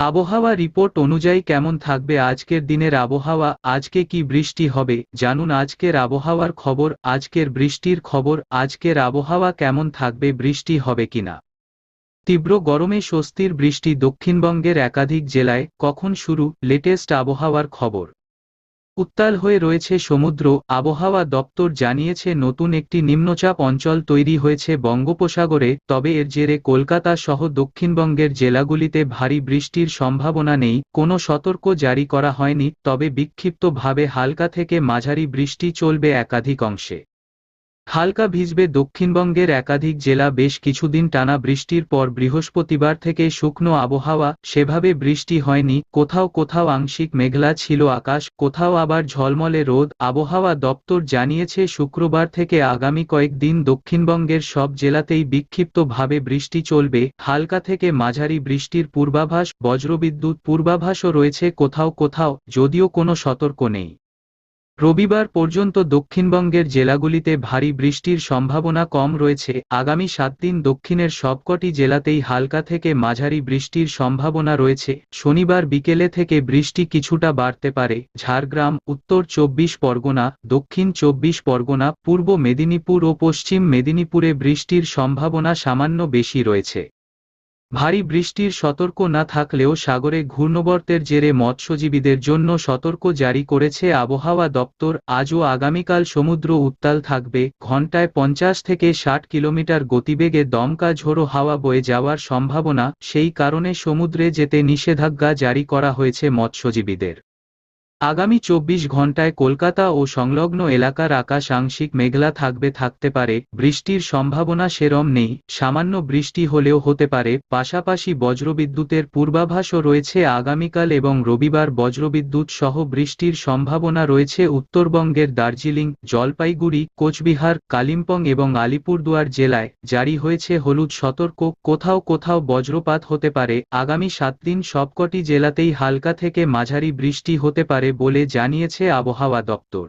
আবহাওয়া রিপোর্ট অনুযায়ী কেমন থাকবে আজকের দিনের আবহাওয়া, আজকে কি বৃষ্টি হবে, জানুন আজকের আবহাওয়ার খবর, আজকের বৃষ্টির খবর, আজকের আবহাওয়া কেমন থাকবে, বৃষ্টি হবে কিনা। তীব্র গরমে স্বস্তির বৃষ্টি দক্ষিণবঙ্গের একাধিক জেলায়, কখন শুরু লেটেস্ট আবহাওয়ার খবর। উত্তাল হয়ে রয়েছে সমুদ্র, আবহাওয়া দপ্তর জানিয়েছে নতুন একটি নিম্নচাপ অঞ্চল তৈরি হয়েছে বঙ্গোপসাগরে, তবে এর জেরে কলকাতা সহ দক্ষিণবঙ্গের জেলাগুলিতে ভারী বৃষ্টির সম্ভাবনা নেই, কোনো সতর্ক জারি করা হয়নি, তবে বিক্ষিপ্তভাবে হালকা থেকে মাঝারি বৃষ্টি চলবে একাধিক অংশে। হালকা ভিজবে দক্ষিণবঙ্গের একাধিক জেলা বেশ কিছুদিন টানা বৃষ্টির পর বৃহস্পতিবার থেকে শুকনো আবহাওয়া, সেভাবে বৃষ্টি হয়নি, কোথাও কোথাও আংশিক মেঘলা ছিল আকাশ, কোথাও আবার ঝলমলে রোদ, আবহাওয়া দপ্তর জানিয়েছে শুক্রবার থেকে আগামী কয়েকদিন দক্ষিণবঙ্গের সব জেলাতেই বিক্ষিপ্তভাবে বৃষ্টি চলবে, হালকা থেকে মাঝারি বৃষ্টির পূর্বাভাস, বজ্রবিদ্যুৎ পূর্বাভাসও রয়েছে কোথাও কোথাও, যদিও কোনো সতর্ক নেই। রবিবার পর্যন্ত দক্ষিণবঙ্গের জেলাগুলিতে ভারী বৃষ্টির সম্ভাবনা কম রয়েছে। আগামী সাত দিন দক্ষিণের সবকটি জেলাতেই হালকা থেকে মাঝারি বৃষ্টির সম্ভাবনা রয়েছে। শনিবার বিকেলে থেকে বৃষ্টি কিছুটা বাড়তে পারে। ঝাড়গ্রাম, উত্তর চব্বিশ পরগনা, দক্ষিণ চব্বিশ পরগনা, পূর্ব মেদিনীপুর ও পশ্চিম মেদিনীপুরে বৃষ্টির সম্ভাবনা সামান্য বেশি রয়েছে। ভারী বৃষ্টির সতর্ক না থাকলেও সাগরে ঘূর্ণবর্তের জেরে মৎস্যজীবীদের জন্য সতর্ক জারি করেছে আবহাওয়া দপ্তর। আজও আগামীকাল সমুদ্র উত্তাল থাকবে, ঘণ্টায় পঞ্চাশ থেকে ষাট কিলোমিটার গতিবেগে দমকা ঝোড়ো হাওয়া বয়ে যাওয়ার সম্ভাবনা। সেই কারণে সমুদ্রে যেতে নিষেধাজ্ঞা জারি করা হয়েছে মৎস্যজীবীদের। আগামী চব্বিশ ঘন্টায় কলকাতা ও সংলগ্ন এলাকার আকাশ আংশিক মেঘলা থাকবে, থাকতে পারে। বৃষ্টির সম্ভাবনা সেরম নেই। সামান্য বৃষ্টি হলেও হতে পারে। পাশাপাশি বজ্রবিদ্যুতের পূর্বাভাসও রয়েছে আগামীকাল এবং রবিবার বজ্রবিদ্যুৎ সহ বৃষ্টির সম্ভাবনা রয়েছে উত্তরবঙ্গের দার্জিলিং, জলপাইগুড়ি, কোচবিহার, কালিম্পং এবং আলিপুরদুয়ার জেলায়। জারি হয়েছে হলুদ সতর্ক। কোথাও কোথাও বজ্রপাত হতে পারে। আগামী সাত দিন সবকটি জেলাতেই হালকা থেকে মাঝারি বৃষ্টি হতে পারে। বলে জানিয়েছে আবহাওয়া দপ্তর।